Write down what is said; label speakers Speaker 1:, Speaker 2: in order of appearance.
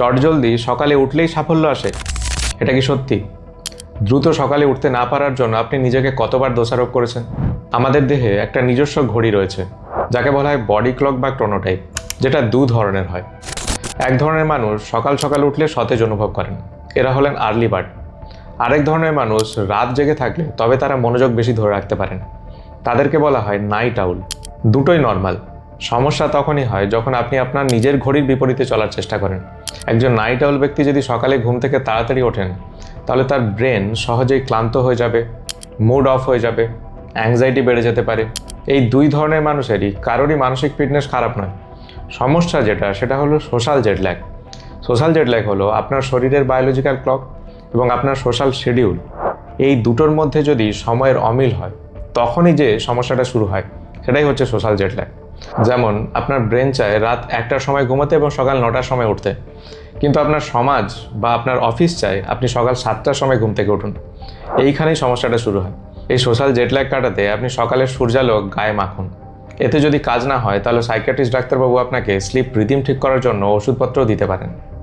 Speaker 1: চটজলদি সকালে উঠলেই সাফল্য আসে। এটা কি সত্যি? দ্রুত সকালে উঠতে না পারার জন্য আপনি নিজেকে কতবার দোষারোপ করেছেন? আমাদের দেহে একটা নিজস্ব ঘড়ি রয়েছে, যাকে বলা হয় বডি ক্লক বা ক্রোনোটাইপ, যেটা দু ধরনের হয়। এক ধরনের মানুষ সকাল সকাল উঠলে সতেজ অনুভব করেন, এরা হলেন আর্লি বার্ড। আরেক ধরনের মানুষ রাত জেগে থাকলে তবে তারা মনোযোগ বেশি ধরে রাখতে পারেন। তাদেরকে বলা হয় নাইট আউল। দুটোই নর্মাল। সমস্যা তখনই হয় যখন আপনি আপনার নিজের ঘড়ির বিপরীতে চলার চেষ্টা করেন। একজন নাইট আউল ব্যক্তি যদি সকালে ঘুম থেকে তাড়াতাড়ি ওঠেন, তাহলে তার ব্রেন সহজেই ক্লান্ত হয়ে যাবে, মুড অফ হয়ে যাবে অ্যাংজাইটি বেড়ে যেতে পারে। এই দুই ধরনের মানুষেরই, কারোরই মানসিক ফিটনেস খারাপ নয়। সমস্যা যেটা, সেটা হলো সোশ্যাল জেটল্যাগ সোশ্যাল জেটল্যাগ হলো আপনার শরীরের বায়োলজিক্যাল ক্লক এবং আপনার সোশ্যাল শিডিউল এই দুটোর মধ্যে যদি সময়ের অমিল হয়, তখনই যে সমস্যাটা শুরু হয়, সেটাই হচ্ছে সোশ্যাল জেটল্যাগ যেমন, আপনার ব্রেন চায় রাত একটার সময় ঘুমোতে এবং সকাল নটার সময় উঠতে। কিন্তু আপনার সমাজ বা আপনার অফিস চায় আপনি সকাল সাতটার সময় ঘুম থেকে উঠুন। এইখানেই সমস্যাটা শুরু হয়। এই সোশ্যাল জেটল্যাগ কাটাতে আপনি সকালের সূর্যালোক গায়ে মাখুন। এতে যদি কাজ না হয়, তাহলে সাইকিয়াট্রিস্ট ডাক্তারবাবু আপনাকে স্লিপ রিদিম ঠিক করার জন্য ওষুধপত্রও দিতে পারেন।